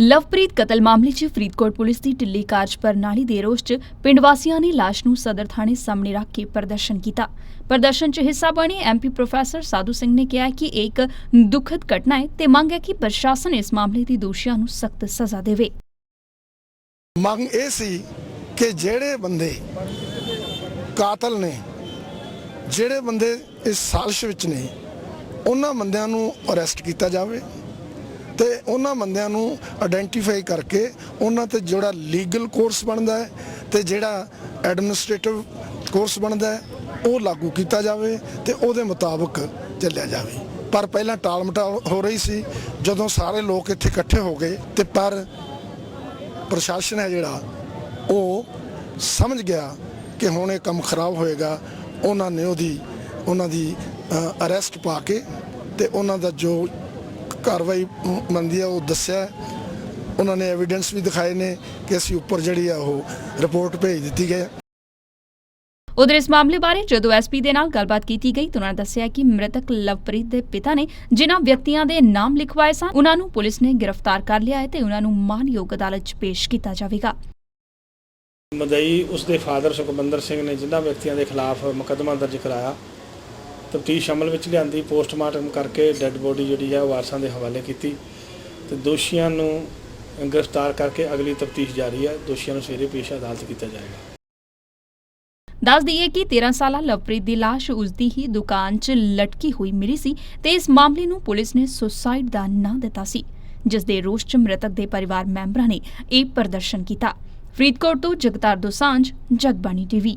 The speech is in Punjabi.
ਲਵਪ੍ਰੀਤ ਕਤਲ ਮਾਮਲੇ 'ਚ ਫਰੀਦਕੋਟ ਪੁਲਿਸ ਦੀ ਢਿੱਲੀ ਕਾਰਜ ਦੇ ਰੋਸ 'ਚ ਪਿੰਡ ਵਾਸੀਆਂ ਨੇ ਲਾਸ਼ ਨੂੰ ਸਦਰ ਥਾਣੇ ਸਾਹਮਣੇ ਰੱਖ ਕੇ ਪ੍ਰਦਰਸ਼ਨ ਕੀਤਾ। ਪ੍ਰਦਰਸ਼ਨ 'ਚ ਹਿੱਸਾ ਬਣੇ ਐਮਪੀ ਪ੍ਰੋਫੈਸਰ ਸਾਧੂ ਸਿੰਘ ਨੇ ਕਿਹਾ ਕਿ ਇਹ ਇੱਕ ਦੁਖਦ ਘਟਨਾ ਹੈ ਤੇ ਮੰਗ ਹੈ ਕਿ ਪ੍ਰਸ਼ਾਸਨ ਇਸ ਮਾਮਲੇ ਦੇ ਦੋਸ਼ੀਆਂ ਨੂੰ ਸਖਤ ਸਜ਼ਾ ਦੇਵੇ। ਮੰਗ ਇਹ ਸੀ ਕਿ ਜਿਹੜੇ ਬੰਦੇ ਕਾਤਲ ਨੇ, ਜਿਹੜੇ ਬੰਦੇ ਇਸ ਸਾਜ਼ਿਸ਼ ਵਿੱਚ ਨੇ, ਉਹਨਾਂ ਬੰਦਿਆਂ ਨੂੰ ਅਰੈਸਟ ਕੀਤਾ ਜਾਵੇ। ਤੇ ਉਹਨਾਂ ਬੰਦਿਆਂ ਨੂੰ ਆਇਡੈਂਟੀਫਾਈ ਕਰਕੇ ਉਹਨਾਂ ਤੇ ਜਿਹੜਾ ਲੀਗਲ ਕੋਰਸ ਬਣਦਾ ਹੈ ਤੇ ਜਿਹੜਾ ਐਡਮਿਨਿਸਟ੍ਰੇਟਿਵ ਕੋਰਸ ਬਣਦਾ ਹੈ, ਉਹ ਲਾਗੂ ਕੀਤਾ ਜਾਵੇ ਤੇ ਉਹਦੇ ਮੁਤਾਬਕ ਚੱਲਿਆ ਜਾਵੇ। ਪਰ ਪਹਿਲਾਂ ਟਾਲ ਮਟਾਲ ਹੋ ਰਹੀ ਸੀ, ਜਦੋਂ ਸਾਰੇ ਲੋਕ ਇੱਥੇ ਇਕੱਠੇ ਹੋ ਗਏ ਤੇ ਪਰ ਪ੍ਰਸ਼ਾਸਨ ਹੈ ਜਿਹੜਾ, ਉਹ ਸਮਝ ਗਿਆ ਕਿ ਹੁਣ ਇਹ ਕੰਮ ਖਰਾਬ ਹੋਏਗਾ, ਉਹਨਾਂ ਨੇ ਉਹਦੀ, ਉਹਨਾਂ ਦੀ ਅਰੈਸਟ ਪਾ ਕੇ ਤੇ ਉਹਨਾਂ ਦਾ ਜੋ ਕਾਰਵਾਈ ਮੰਦੀ ਆ ਉਹ ਦੱਸਿਆ। ਉਹਨਾਂ ਨੇ ਐਵੀਡੈਂਸ ਵੀ ਦਿਖਾਏ ਨੇ ਕਿ ਅਸੀਂ ਉੱਪਰ ਜਿਹੜੀ ਆ ਉਹ ਰਿਪੋਰਟ ਭੇਜ ਦਿੱਤੀ ਗਈ ਹੈ ਉਧਰ ਇਸ ਮਾਮਲੇ ਬਾਰੇ ਜਦੋਂ ਐਸਪੀ ਦੇ ਨਾਲ ਗੱਲਬਾਤ ਕੀਤੀ ਗਈ ਤਾਂ ਉਹਨਾਂ ਨੇ ਦੱਸਿਆ ਕਿ ਮ੍ਰਿਤਕ ਲਵਪ੍ਰੀਤ ਦੇ ਪਿਤਾ ਨੇ ਜਿਨ੍ਹਾਂ ਵਿਅਕਤੀਆਂ ਦੇ ਨਾਮ ਲਿਖਵਾਏ ਸਨ ਉਹਨਾਂ ਨੂੰ ਪੁਲਿਸ ਨੇ ਗ੍ਰਿਫਤਾਰ ਕਰ ਲਿਆ ਹੈ ਤੇ ਉਹਨਾਂ ਨੂੰ ਮਾਨਯੋਗ ਅਦਾਲਤ 'ਚ ਪੇਸ਼ ਕੀਤਾ ਜਾਵੇਗਾ। ਮਦਈ ਉਸਦੇ ਫਾਦਰ ਸੁਖਬੰਦਰ ਸਿੰਘ ਨੇ ਜਿਨ੍ਹਾਂ ਵਿਅਕਤੀਆਂ ਦੇ ਖਿਲਾਫ ਮੁਕੱਦਮਾ ਦਰਜ ਕਰਾਇਆ ਤਫਤੀਸ਼ ਅਮਲ ਵਿੱਚ ਲਿਆਂਦੀ, ਪੋਸਟਮਾਰਟਮ ਕਰਕੇ ਡੈੱਡ ਬੋਡੀ ਜਿਹੜੀ ਹੈ ਵਾਰਸਾਂ ਦੇ ਹਵਾਲੇ ਕੀਤੀ। ਤੇ ਦੋਸ਼ੀਆਂ ਨੂੰ ਗ੍ਰਿਫਤਾਰ ਕਰਕੇ ਅਗਲੀ ਤਫਤੀਸ਼ ਜਾਰੀ ਹੈ ਦੋਸ਼ੀਆਂ ਨੂੰ ਸਵੇਰੇ ਪੇਸ਼ ਅਦਾਲਤ ਕੀਤਾ ਜਾਏਗਾ। ਦੱਸ ਦਈਏ ਕਿ 13 ਸਾਲਾ ਲਵਪ੍ਰੀਤ ਦੀ ਲਾਸ਼ ਉਸਦੀ ਹੀ ਦੁਕਾਨ 'ਚ ਲਟਕੀ ਹੋਈ ਮਿਲੀ ਸੀ ਤੇ ਇਸ ਮਾਮਲੇ ਨੂੰ ਪੁਲਿਸ ਨੇ ਸੁਸਾਈਡ ਦਾ ਨਾਂ ਦਿੱਤਾ ਸੀ, ਜਿਸ ਦੇ ਰੋਸ 'ਚ ਮ੍ਰਿਤਕ ਦੇ ਪਰਿਵਾਰ ਮੈਂਬਰਾਂ ਨੇ ਇਹ ਪ੍ਰਦਰਸ਼ਨ ਕੀਤਾ। ਫਰੀਦਕੋਟ ਤੋਂ ਜਗਤਾਰ ਦੋਸਾਂਝ, ਜਗਬਾਣੀ ਟੀਵੀ।